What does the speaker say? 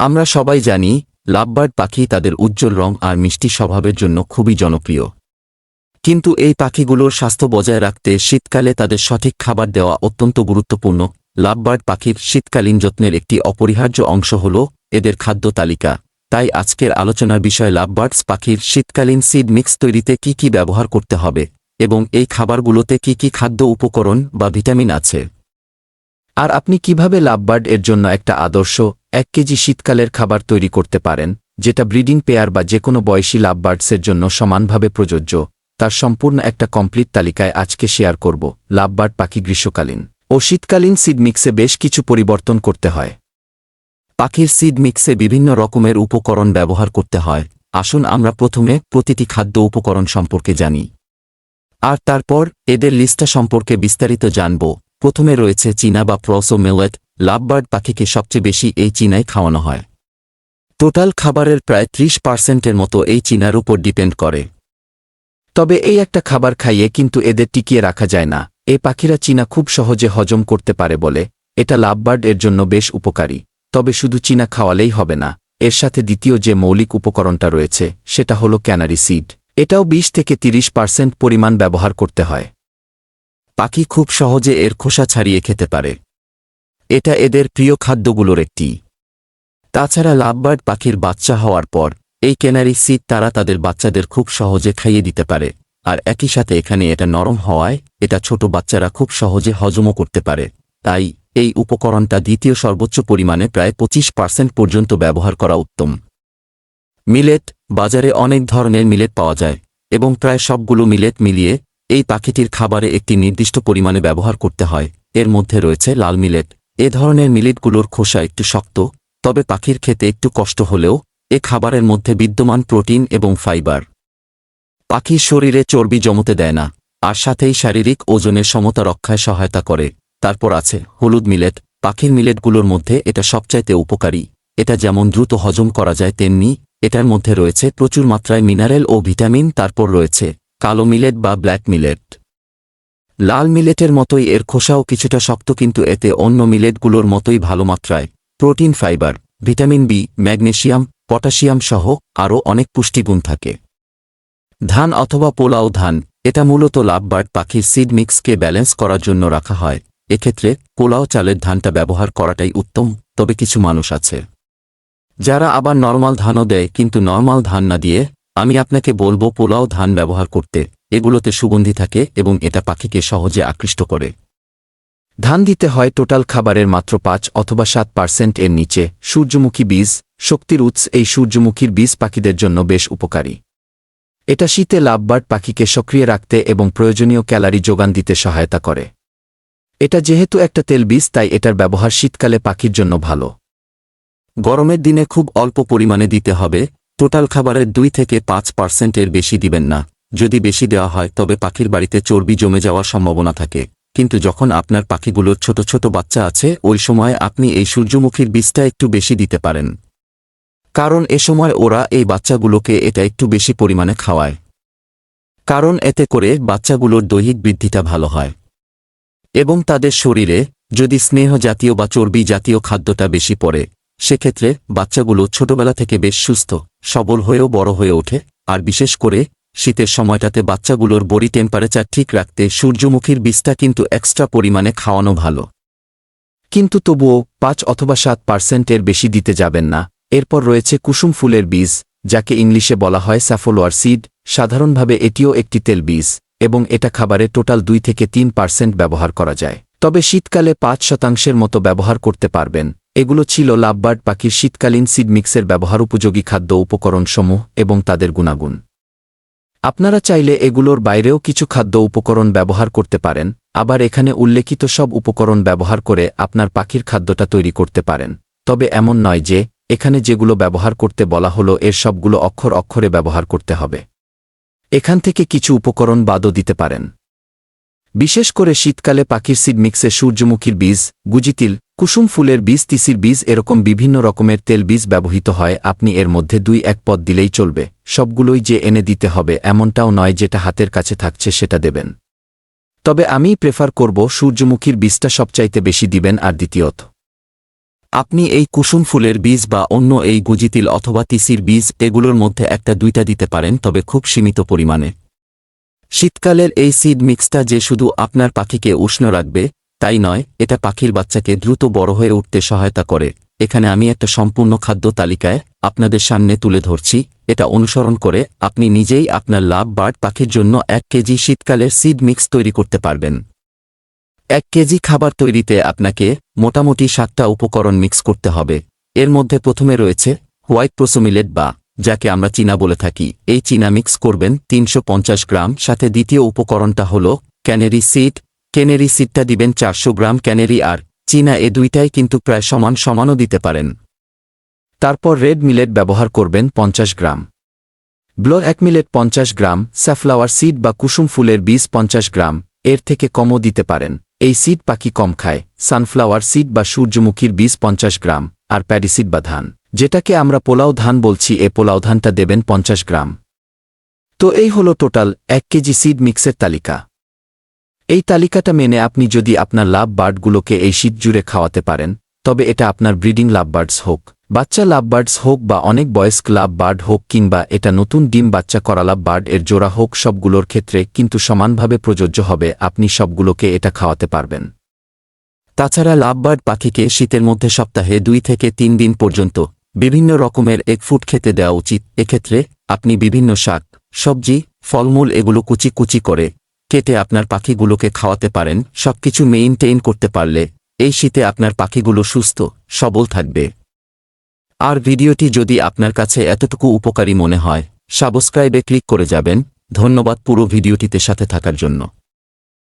আমরা সবাই জানি, লাভবার্ড পাখি তাদের উজ্জ্বল রং আর মিষ্টি স্বভাবের জন্য খুবই জনপ্রিয়। কিন্তু এই পাখিগুলোর স্বাস্থ্য বজায় রাখতে শীতকালে তাদের সঠিক খাবার দেওয়া অত্যন্ত গুরুত্বপূর্ণ। লাভবার্ড পাখির শীতকালীন যত্নের একটি অপরিহার্য অংশ হল এদের খাদ্য তালিকা। তাই আজকের আলোচনার বিষয় লাভবার্ডস পাখির শীতকালীন সিড মিক্স তৈরিতে কি কি ব্যবহার করতে হবে এবং এই খাবারগুলোতে কি কি খাদ্য উপকরণ বা ভিটামিন আছে। আর আপনি কীভাবে লাভবার্ড এর জন্য একটা আদর্শ এক কেজি শীতকালের খাবার তৈরি করতে পারেন, যেটা ব্রিডিং পেয়ার বা যে কোনো বয়সী লাভবার্ডসের জন্য সমানভাবে প্রযোজ্য। তার সম্পূর্ণ একটা কমপ্লিট তালিকায় আজকে শেয়ার করব, লাভবার্ড পাখি গ্রীষ্মকালীন। ও শীতকালীন সিড মিক্সে বেশ কিছু পরিবর্তন করতে হয়। পাখির সিড মিক্সে বিভিন্ন রকমের উপকরণ ব্যবহার করতে হয়। আসুন আমরা প্রথমে প্রতিটি খাদ্য উপকরণ সম্পর্কে জানি। আর তারপর এদের লিস্টা সম্পর্কে বিস্তারিত জানব। প্রথমে রয়েছে চীনা বা প্রসো মিলেট লাভবার্ড পাখিকে সবচেয়ে বেশি এই চীনায় খাওয়ানো হয়। টোটাল খাবারের প্রায় ত্রিশ পার্সেন্টের মতো এই চীনার উপর ডিপেন্ড করে। তবে এই একটা খাবার খাইয়ে কিন্তু এদের টিকিয়ে রাখা যায় না। এই পাখিরা চীনা খুব সহজে হজম করতে পারে বলে এটা লাভবার্ড এর জন্য বেশ উপকারী। তবে শুধু চীনা খাওয়ালেই হবে না, এর সাথে দ্বিতীয় যে মৌলিক উপকরণটা রয়েছে, সেটা হলো ক্যানারি সিড। এটাও ২০ থেকে ৩০ পার্সেন্ট পরিমাণ ব্যবহার করতে হয়। পাখি খুব সহজে এর খোসা ছাড়িয়ে খেতে পারে। এটা এদের প্রিয় খাদ্যগুলোর একটি। তাছাড়া লাভবার্ড পাখির বাচ্চা হওয়ার পর, এই ক্যানারি সিড তারা তাদের বাচ্চাদের খুব সহজে খাইয়ে দিতে পারে। আর একই সাথে এখানে এটা নরম হওয়ায়, এটা ছোট বাচ্চারা খুব সহজে হজমও করতে পারে। তাই, এই উপকরণটা দ্বিতীয় সর্বোচ্চ পরিমাণে প্রায় পঁচিশ পার্সেন্ট পর্যন্ত ব্যবহার করা উত্তম। মিলেট, বাজারে অনেক ধরনের মিলেট পাওয়া যায়, এবং প্রায় সবগুলো মিলেট মিলিয়ে, এই পাখিটির খাবারে একটি নির্দিষ্ট পরিমাণে ব্যবহার করতে হয়। এর মধ্যে রয়েছে লাল মিলেট এ ধরনের মিলেটগুলোর খোসা একটু শক্ত, তবে পাখির খেতে একটু কষ্ট হলেও এ খাবারের মধ্যে বিদ্যমান প্রোটিন এবং ফাইবার। পাখির শরীরে চর্বি জমতে দেয় না, আর সাথেই শারীরিক ওজনের সমতা রক্ষায় সহায়তা করে। তারপর আছে হলুদ মিলেট। পাখির মিলেটগুলোর মধ্যে এটা সবচাইতে উপকারী। এটা যেমন দ্রুত হজম করা যায় তেমনি এটার মধ্যে রয়েছে প্রচুর মাত্রায় মিনারেল ও ভিটামিন, তারপর রয়েছে কালো মিলেট বা ব্ল্যাক মিলেট। লাল মিলেটের মতোই এর খোসাও কিছুটা শক্ত কিন্তু এতে অন্য মিলেটগুলোর মতোই ভালো মাত্রায়। Protein, fibre, vitamin B, magnesium, potassium সহ আরও অনেক পুষ্টিগুণ থাকে। ধান অথবা পোলাও ধান, এটা মূলত লাভবার্ড পাখির সিড মিক্সকে ব্যালেন্স করার জন্য রাখা হয়। এক্ষেত্রে পোলাও চালের ধানটা ব্যবহার করাটাই উত্তম, তবে কিছু মানুষ আছে যারা আবার নর্মাল ধানও দেয় কিন্তু নর্মাল ধান না দিয়ে, আমি আপনাকে বলব পোলাও ধান ব্যবহার করতে। এগুলোতে সুগন্ধি থাকে এবং এটা পাখিকে সহজে আকৃষ্ট করে। ধান দিতে হয় টোটাল খাবারের মাত্র পাঁচ অথবা সাত পার্সেন্ট এর নিচে। সূর্যমুখী বীজ, শক্তির উৎস, এই সূর্যমুখীর বীজ পাখিদের জন্য বেশ উপকারী। এটা শীতে লাভবার্ড পাখিকে সক্রিয় রাখতে এবং প্রয়োজনীয় ক্যালারি যোগান দিতে সহায়তা করে। এটা যেহেতু একটা তেল বীজ, তাই এটার ব্যবহার শীতকালে পাখির জন্য ভালো। গরমের দিনে খুব অল্প পরিমাণে দিতে হবে, টোটাল খাবারের দুই থেকে পাঁচ পার্সেন্টের বেশি দিবেন না। যদি বেশি দেওয়া হয়, তবে পাখির বাড়িতে চর্বি জমে যাওয়ার সম্ভাবনা থাকে। কিন্তু যখন আপনার পাখিগুলোর ছোট ছোট বাচ্চা আছে, ওই সময় আপনি এই সূর্যমুখীর বীজটা একটু বেশি দিতে পারেন। কারণ এ সময় ওরা এই বাচ্চাগুলোকে এটা একটু বেশি পরিমাণে খাওয়ায়। কারণ এতে করে বাচ্চাগুলোর দৈহিক বৃদ্ধিটা ভালো হয়। এবং তাদের শরীরে যদি স্নেহ জাতীয় বা চর্বি জাতীয় খাদ্যটা বেশি পড়ে, সেক্ষেত্রে বাচ্চাগুলো ছোটবেলা থেকে বেশ সুস্থ, সবল হয়েও বড় হয়ে ওঠে। আর বিশেষ করে শীতের সময়টাতে বাচ্চাগুলোর বডি টেম্পারেচার ঠিক রাখতে সূর্যমুখীর বীজটা কিন্তু এক্সট্রা পরিমাণে খাওয়ানো ভালো। কিন্তু তবুও পাঁচ অথবা সাত পার্সেন্টের বেশি দিতে যাবেন না। এরপর রয়েছে কুসুম ফুলের বীজ, যাকে ইংলিশে বলা হয় স্যাফোলোয়ার সিড। সাধারণভাবে এটিও একটি তেল বীজ, এবং এটা খাবারে টোটাল দুই থেকে তিন পার্সেন্ট ব্যবহার করা যায়। তবে শীতকালে পাঁচ শতাংশের মতো ব্যবহার করতে পারবেন। এগুলো ছিল লাভবার্ড পাখির শীতকালীন সিড মিক্সের ব্যবহার উপযোগী খাদ্য উপকরণসমূহ এবং তাদের গুণাগুণ। আপনারা চাইলে এগুলোর বাইরেও কিছু খাদ্য উপকরণ ব্যবহার করতে পারেন, আবার এখানে উল্লেখিত সব উপকরণ ব্যবহার করে আপনার পাখির খাদ্যটা তৈরি করতে পারেন। তবে এমন নয় যে, এখানে যেগুলো ব্যবহার করতে বলা হলো এর সবগুলো অক্ষর অক্ষরে ব্যবহার করতে হবে। এখান থেকে কিছু উপকরণ বাদও দিতে পারেন। বিশেষ করে শীতকালে পাখির সিড মিক্সে সূর্যমুখীর বীজ গুজিতিল কুসুম ফুলের বীজ, তিসির বীজ এরকম বিভিন্ন রকমের তেল বীজ ব্যবহৃত হয়, আপনি এর মধ্যে দুই এক পদ দিলেই চলবে, সবগুলোই যে এনে দিতে হবে এমনটাও নয় যেটা হাতের কাছে থাকছে সেটা দেবেন। তবে আমি প্রেফার করব সূর্যমুখীর বীজটা সবচাইতে বেশি দিবেন আর দ্বিতীয়ত। আপনি এই কুসুম ফুলের বীজ বা অন্য এই গুজিতিল অথবা তিসির বীজ, এগুলোর মধ্যে একটা দুইটা দিতে পারেন, তবে খুব সীমিত পরিমাণে। শীতকালের এই সিড মিক্সটা যে শুধু আপনার পাখিকে উষ্ণ রাখবে, তাই নয়, এটা পাখির বাচ্চাকে দ্রুত বড় হয়ে উঠতে সহায়তা করে। এখানে আমি একটা সম্পূর্ণ খাদ্য তালিকায় আপনাদের সামনে তুলে ধরছি। এটা অনুসরণ করে আপনি নিজেই আপনার লাভ বার্ড পাখির জন্য এক কেজি শীতকালের সিড মিক্স তৈরি করতে পারবেন। এক কেজি খাবার তৈরিতে আপনাকে মোটামুটি সাতটা উপকরণ মিক্স করতে হবে। এর মধ্যে প্রথমে রয়েছে হোয়াইট প্রোসোমিলেট বা যাকে আমরা চীনা বলে থাকি। এই চীনা মিক্স করবেন তিনশো পঞ্চাশ গ্রাম। সাথে দ্বিতীয় উপকরণটা হল ক্যানেরি সিড। ক্যানেরি সিডটা দিবেন চারশো গ্রাম ক্যানেরি আর চীনা এ দুইটাই কিন্তু প্রায় সমান সমানও দিতে পারেন। তারপর রেড মিলেট ব্যবহার করবেন পঞ্চাশ গ্রাম। ব্লো এক মিলেট পঞ্চাশ গ্রাম। স্যাফ্লাওয়ার সিড বা কুসুম ফুলের বীজ পঞ্চাশ গ্রাম। এর থেকে কমও দিতে পারেন। এই সিড পাখি কম খায়। সানফ্লাওয়ার সিড বা সূর্যমুখীর বীজ পঞ্চাশ গ্রাম। আর প্যাডিসিড বা ধান। যেটাকে আমরা পোলাও ধান বলছি, এ পোলাও ধানটা দেবেন পঞ্চাশ গ্রাম। তো এই হলো টোটাল এক কেজি সিড মিক্সের তালিকা। এই তালিকাটা মেনে আপনি যদি আপনার লাভ বার্ডগুলোকে এই শীত জুড়ে খাওয়াতে পারেন, তবে এটা আপনার ব্রিডিং লাভ বার্ডস হোক। বাচ্চা লাভ বার্ডস হোক বা অনেক বয়স্ক লাভ বার্ড হোক কিংবা এটা নতুন ডিম বাচ্চা করা লাভ বার্ড এর জোড়া হোক, সবগুলোর ক্ষেত্রে কিন্তু সমানভাবে প্রযোজ্য হবে, আপনি সবগুলোকে এটা খাওয়াতে পারবেন। তাছাড়া লাভবার্ড পাখিকে শীতের মধ্যে সপ্তাহে দুই থেকে তিন দিন পর্যন্ত বিভিন্ন রকমের এক ফুট খেতে দেওয়া উচিত। এক্ষেত্রে আপনি বিভিন্ন শাক, সবজি, ফলমূল এগুলো কুচি কুচি করে কেটে আপনার পাখিগুলোকে খাওয়াতে পারেন। সবকিছু মেইনটেইন করতে পারলে এই শীতে আপনার পাখিগুলো সুস্থ, সবল থাকবে। আর ভিডিওটি যদি আপনার কাছে এতটুকু উপকারী মনে হয়, সাবস্ক্রাইবে ক্লিক করে যাবেন। ধন্যবাদ পুরো ভিডিওটিতে সাথে থাকার জন্য।